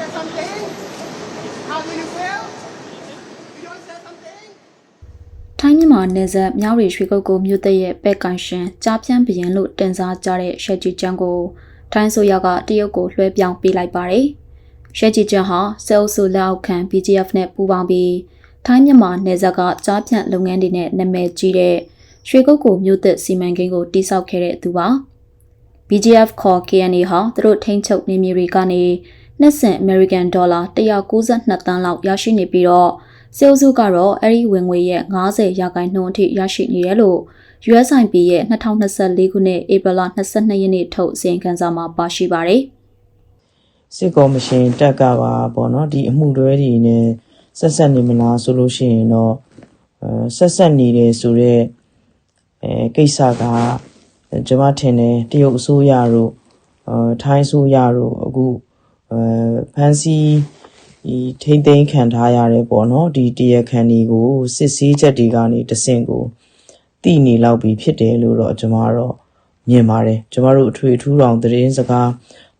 say something? How do you feel? You don't say something? ထိုင်းမြန်မာနယ်စပ်မြောက်ရီရွှေကုတ်ကိုမြို့သက်ရဲ့ပဲ့ကန်ရှင်ကြားပြန့်ဘရင်လို့တင်စားကြတဲ့ရှက်ကြီးကျန်းကိုထိုင်းဆိုရကတရုတ်ကိုလွှဲပြောင်းပေးလိုက်ပါတယ်။ရှက်ကြီးကျန်းဟာဆဲအုပ်စုလက်အောက်ခံ BGF နဲ့ပူးပေါင်းပြီးထိုင်းမြန်မာနယ်စပ်ကကြားပြန့်လုပ်ငန်းတွေနဲ့နာမည်ကြီးတဲ့ရွှေကုတ်ကိုမြို့သက်စီမံကိန်းကိုတိစောက်ခဲ့တဲ့သူပါ။ BGF ခေါ် KNA ဟာသူတို့ထိန်းချုပ်နေမြေတွေကနေ နှစ်ဆင့် American Dollar 192တန်းလောက်ရရှိနေပြီးတော့စေအုပ်စုကတော့အဲ့ဒီဝင်ငွေရဲ့90ရာခိုင်နှုန်းအထိရရှိနေတယ်လို့ USIP ရဲ့2024ခုနှစ်ဧပြီလ22ရက်နေ့ထုတ်အစီရင်ခံစာမှာပါရှိပါတယ်။စစ်ကော်မရှင်တက်ကပါပေါ့နော်ဒီအမှုတွဲတွေနဲ့ဆက်ဆက်နေမလားဆိုလို့ရှိရင်တော့အဲဆက်ဆက်နေတယ်ဆိုတော့အဲကိစ္စကကျွန်မထင်တယ်တရုတ်အစိုးရတို့အဲထိုင်းအစိုးရတို့အခုအဲ ဖန်စီဒီထိမ့်သိမ်းခံထားရတယ်ပေါ့နော်ဒီတရားခံတွေကိုစစ်ဆေးချက်တွေကနေတဆင့်ကိုတည်နေလောက်ပြီဖြစ်တယ်လို့တော့ကျွန်မတော့မြင်ပါတယ်ကျွန်တော်တို့အထွေအထူးတော်သတင်းစကား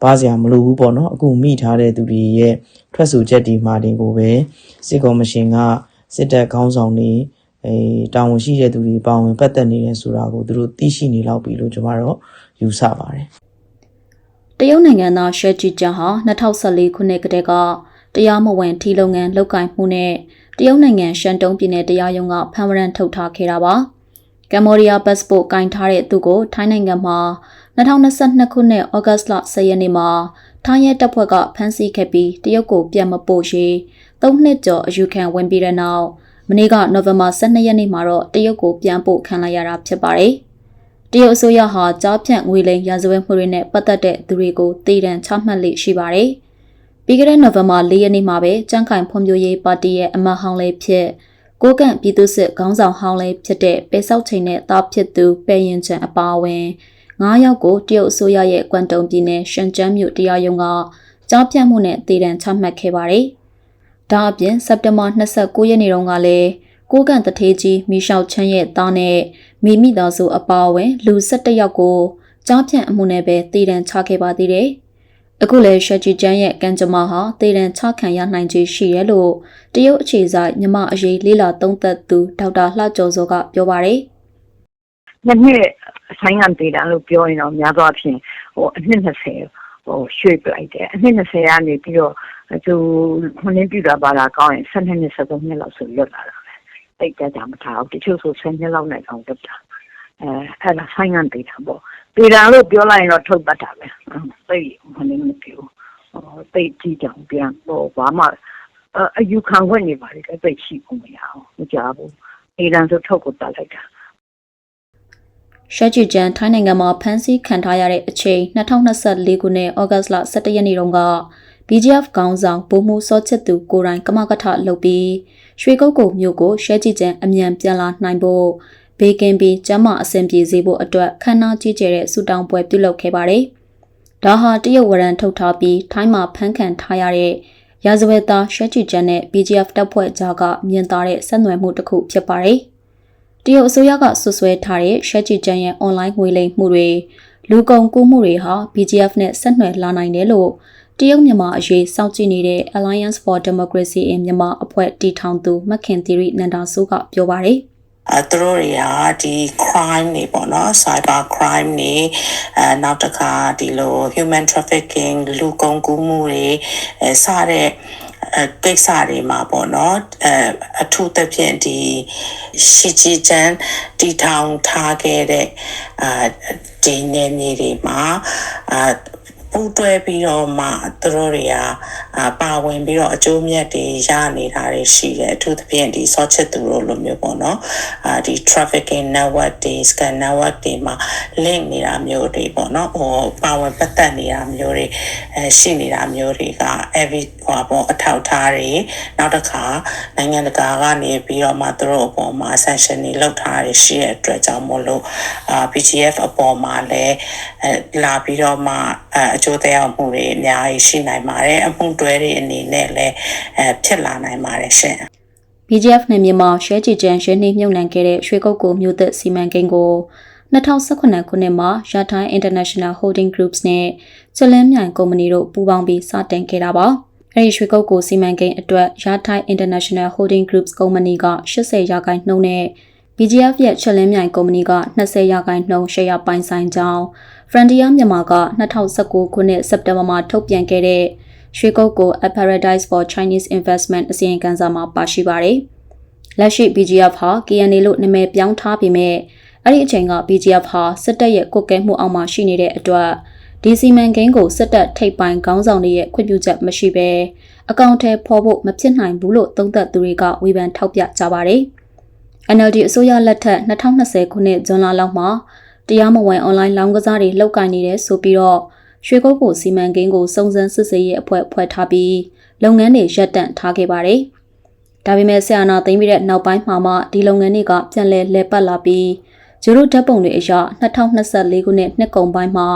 ပါစရာမလိုဘူးပေါ့နော်အခုမိထားတဲ့သူတွေရဲ့ထွက်ဆိုချက်ဒီမှာတင်ကိုပဲစစ်ကော်မရှင်ကစစ်တပ်ခေါင်းဆောင်တွေအဲတာဝန်ရှိတဲ့သူတွေပါဝင်ပတ်သက်နေတယ်ဆိုတာကိုသူတို့သိရှိနေလောက်ပြီလို့ကျွန်တော်တို့ယူဆပါတယ် တရုတ်နိုင်ငံသားရှက်ဂျီကျန်ဟာ2014ခုနှစ်ကတည်းကတရားမဝင်ထီလုပ်ငန်းလုပ်ကိုင်မှုနဲ့တရုတ်နိုင်ငံရှန်တုံးပြည်နယ်တရားရုံးကဖမ်းဝရမ်းထုတ်ထားခဲ့တာပါကမ်ဘောဒီးယားပတ်စပို့ကင်ထားတဲ့သူကိုထိုင်းနိုင်ငံမှာ2022ခုနှစ်ဩဂတ်လ10ရက်နေ့မှာထိုင်းရဲတပ်ဖွဲ့ကဖမ်းဆီးခဲ့ပြီးတရုတ်ကိုပြန်မပို့ရေး၃နှစ်ကျော်အယူခံဝင်ပြီးတဲ့နောက်မနေ့ကနိုဝင်ဘာ12ရက်နေ့မှာတော့တရုတ်ကိုပြန်ပို့ခံလိုက်ရတာဖြစ်ပါတယ်။ တရုတ်အစိုးရဟာကြားဖြန့်ငွေလိမ်ရာဇဝတ်မှုတွေနဲ့ပတ်သက်တဲ့သူတွေကိုတည်တံချမှတ်လေ့ရှိပါတယ်။ပြီးခဲ့တဲ့နိုဝင်ဘာ၄ရက်နေ့မှာပဲကြန့်ခိုင်ဖွံ့ဖြိုးရေးပါတီရဲ့အမတ်ဟောင်းလေးဖြစ်ကိုကန့်ပြည်သူ့စစ်ခေါင်းဆောင်ဟောင်းလေးဖြစ်တဲ့ပေဆောက်ချိန်နဲ့တားဖြစ်သူပဲရင်ချန်အပါအဝင်9ယောက်ကိုတရုတ်အစိုးရရဲ့ကွမ်တုံပြည်နယ်ရှန်ကျန်းမြို့တရားရုံးကကြားဖြန့်မှုနဲ့တည်တံချမှတ်ခဲ့ပါတယ်။ဒါအပြင်စက်တင်ဘာ29ရက်နေ့တုန်းကလည်း ကိုကန့်တထေးကြီးမီရှောက်ချန်းရဲ့သားနဲ့မိမိသားစုအပါအဝင်လူ17ယောက်ကိုကြားဖြန့်အမှုနဲ့ပဲတည်တံချခဲ့ပါသေးတယ်။အခုလည်းရှက်ဂျီကျန်းရဲ့ကံကြမ္မာဟာတည်တံချခံရနိုင်ခြေရှိရဲလို့တရုတ်အခြေဆိုင်မြမအရေးလေးလာသုံးသက်သူဒေါက်တာလှကျော်စောကပြောပါတယ်။နှစ်နှစ်အဆိုင်ငံတည်တာလို့ပြောရင်တော့များသောအားဖြင့်ဟိုအနှစ်20ဟိုရွှေ့ပလိုက်တယ်အနှစ်20ကနေပြီးတော့သူခုနှစ်ပြတာပါလာကောင်းရင်12နှစ်13နှစ်လောက်ဆိုလွတ်လာတာပဲ တိတ်ကြကြမထားဘူးတချို့ဆို10နှစ်လောက်နဲ့အောင်လွတ်တာအဲအဲ့ဒါဆိုင်ငံတည်တာပေါ့တည်တာလို့ပြောလိုက်ရင်တော့ထုတ်တတ်တာပဲတိတ်ခုနှစ်မပြောဟိုတိတ်ကြည့်ကြအောင်ပြန်ဟိုဘာမှအယူခံခွင့်နေပါလေတိတ်ရှိဖို့မရအောင်မကြဘူးအေးတန်းဆိုထုတ်ကိုတတ်လိုက်တာရှက်ဂျီကျန်ထိုင်းနိုင်ငံမှာဖမ်းဆီးခံထားရတဲ့အချိန်2024ခုနှစ်ဩဂတ်လ17ရက်နေ့တုန်းက BGF ခေါင်းဆောင်ဗိုလ်မှူးစောချစ်သူကိုယ်တိုင်ကမကထလုပ်ပြီးရွှေကုတ်ကုတ်မြို့ကိုရှက်ဂျီကျန်အမြန်ပြန်လာနိုင်ဖို့ဘေးကင်းပြီးကျမ်းမာအဆင်ပြေစေဖို့အတွက်ခမ်းနားကြီးကျယ်တဲ့ဆူတောင်းပွဲပြုလုပ်ခဲ့ပါတယ်။ဒါဟာတရုတ်ဝရံထုတ်ထားပြီးထိုင်းမှာဖမ်းခံထားရတဲ့ရာဇဝတ်သားရှက်ဂျီကျန်နဲ့ BGF တပ်ဖွဲ့ကြားကမြင်သာတဲ့ဆက်နွယ်မှုတစ်ခုဖြစ်ပါတယ်။တရုတ်အစိုးရကဆွဆွဲထားတဲ့ရှက်ဂျီကျန်ရဲ့ online ငွေလိမ်မှုတွေလူကုန်ကူးမှုတွေဟာ BGF နဲ့ဆက်နွယ်လာနိုင်တယ်လို့ တရုတ်မြန်မာအရေးစောင့်ကြည့်နေတဲ့ Alliance for Democracy in Myanmar အဖွဲ့တည်ထောင်သူမခင်သီရိနန္ဒာဆိုးကပြောပါတယ်။အဲသူတို့တွေကဒီ crime တွေပေါ့နော် cyber crime တွေအဲနောက်တစ်ခါဒီလို human trafficking လူကုန်ကူးမှုတွေအဲစတဲ့အဲကိစ္စတွေမှာပေါ့နော်အဲအထူးသဖြင့်ဒီရှီချီချန်တီထောင်ထားခဲ့တဲ့အာဒီနေမြေတွေမှာအာ ပူတွဲပြီးတော့မှသူတို့တွေကအာပါဝင်ပြီးတော့အကျိုးမြတ်တွေရနေတာတွေရှိတယ်အထူးသဖြင့်ဒီဆော့ချစ်သူတို့လိုမျိုးပေါ့နော်အာဒီ trafficking network တွေ scan network တွေမှာ link နေတာမျိုးတွေပေါ့နော်ဟိုပါဝင်ပတ်သက်နေတာမျိုးတွေအဲရှိနေတာမျိုးတွေက every ဟိုပေါ့အထောက်ထားတွေနောက်တစ်ခါနိုင်ငံတကာကနေပြီးတော့မှသူတို့အပေါ်မှာ sanction တွေလုပ်ထားရရှိတဲ့အတွက်ကြောင့်မို့လို့အာ PGF အပေါ်မှာလည်းအဲလာပြီးတော့မှအဲအကျိုးသက်ရောက်မှုတွေအများကြီးရှိနိုင်ပါတယ်အမှုတွဲတွေအနေနဲ့လည်းအဲဖြစ်လာနိုင်ပါတယ်ရှင် BGF နဲ့မြန်မာရှဲကြည်ကျန်ရှင်းနှိမ့်မြုပ်နှံခဲ့တဲ့ရွှေကုတ်ကိုမြို့သက်စီမံကိန်းကို2018ခုနှစ်မှာရထိုင်း International Holding Groups နဲ့ချလန်းမြိုင်ကုမ္ပဏီတို့ပူးပေါင်းပြီးစတင်ခဲ့တာပါ အဲဒီရွှေကုတ်ကိုစီမံကိန်းအတွက်ရာထိုင် International Holding Groups ကုမ္ပဏီက80ရာခိုင်နှုန်းနဲ့ BGF ရဲ့ချက်လင်းမြိုင်ကုမ္ပဏီက20ရာခိုင်နှုန်းရှယ်ယာပိုင်ဆိုင်ကြောင်း Frontier မြန်မာက2019ခုနှစ်စက်တင်ဘာမှာထုတ်ပြန်ခဲ့တဲ့ရွှေကုတ်ကို A Paradise for Chinese Investment အစီရင်ခံစာမှာပါရှိပါတယ်။လက်ရှိ BGF ဟာ KNA လို့နာမည်ပြောင်းထားပေမဲ့အဲ့ဒီအချိန်က BGF ဟာစစ်တပ်ရဲ့ကွက်ကဲမှုအောက်မှာရှိနေတဲ့အတွက် ဒီစီမံကိန်းကိုစစ်တပ်ထိပ်ပိုင်းခေါင်းဆောင်တွေရဲ့ခွင့်ပြုချက်မရှိဘဲအကောင့်ထဲဖော်ဖို့မဖြစ်နိုင်ဘူးလို့သုံးသပ်သူတွေကဝေဖန်ထောက်ပြကြပါတယ်။ NLD အစိုးရလက်ထက်2020ခုနှစ်ဇွန်လလောက်မှာတရားမဝင်အွန်လိုင်းလောင်းကစားတွေလှုပ်ကိုင်နေတယ်ဆိုပြီးတော့ရွှေကုတ်ကိုစီမံကိန်းကိုစုံစမ်းစစ်ဆေးရေးအဖွဲ့ဖွဲ့ထားပြီးလုပ်ငန်းတွေရပ်တန့်ထားခဲ့ပါတယ်။ဒါပေမဲ့ဆရာနာသိမ်းပြီးတဲ့နောက်ပိုင်းမှာမှဒီလုပ်ငန်းတွေကပြန်လည်လှည့်ပတ်လာပြီး ဂျိုရိုဓာတ်ပုံတွေအရ2024ခုနှစ်နှစ်ကုန်ပိုင်းမှာ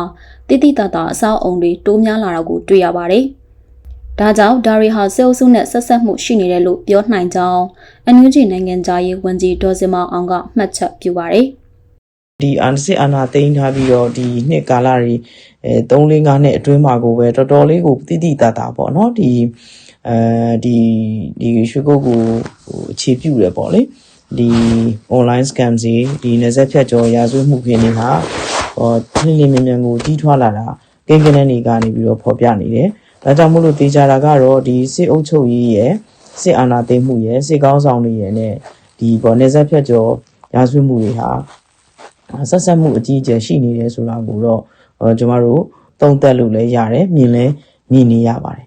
တိတိတတ်တာအဆောက်အုံတွေတိုးများလာတာကိုတွေ့ရပါတယ်။ဒါကြောင့်ဒါရီဟာစေအုပ်စုနဲ့ဆက်ဆက်မှုရှိနေတယ်လို့ပြောနိုင်ကြောင်းအန်ယူဂျီနိုင်ငံသားရေးဝန်ကြီးဒေါ်စင်မအောင်ကမှတ်ချက်ပြုပါတယ်။ဒီအာဏာစစ်အာဏာသိမ်းထားပြီးတော့ဒီနှစ်ကာလတွေအဲ3 4 5နှစ်အတွင်းမှာကိုပဲတော်တော်လေးကိုတိတိတတ်တာပေါ့နော်ဒီအဲဒီဒီရွှေကုတ်ကိုဟိုအခြေပြုတယ်ပေါ့လေ ဒီ online scam စီဒီနေဆက်ဖြတ်ကျော်ရာဇဝတ်မှုခင်းတွေဟာဟောလင်းလင်းမြန်မြန်ကိုကြီးထွားလာတာကိန်းကနန်းတွေကနေပြီးတော့ဖော်ပြနေတယ်ဒါကြောင့်မို့လို့တေချာတာကတော့ဒီစစ်အုပ်ချုပ်ရေးရဲ့စစ်အာဏာသိမ်းမှုရဲ့စစ်ကောင်းဆောင်တွေရဲ့နဲ့ဒီပေါ်နေဆက်ဖြတ်ကျော်ရာဇဝတ်မှုတွေဟာဆက်ဆက်မှုအကြီးအကျယ်ရှိနေတယ်ဆိုတာကိုတော့ဟောကျွန်တော်တို့သုံးသပ်လို့လည်းရတယ်မြင်လည်းမြင်နေရပါတယ်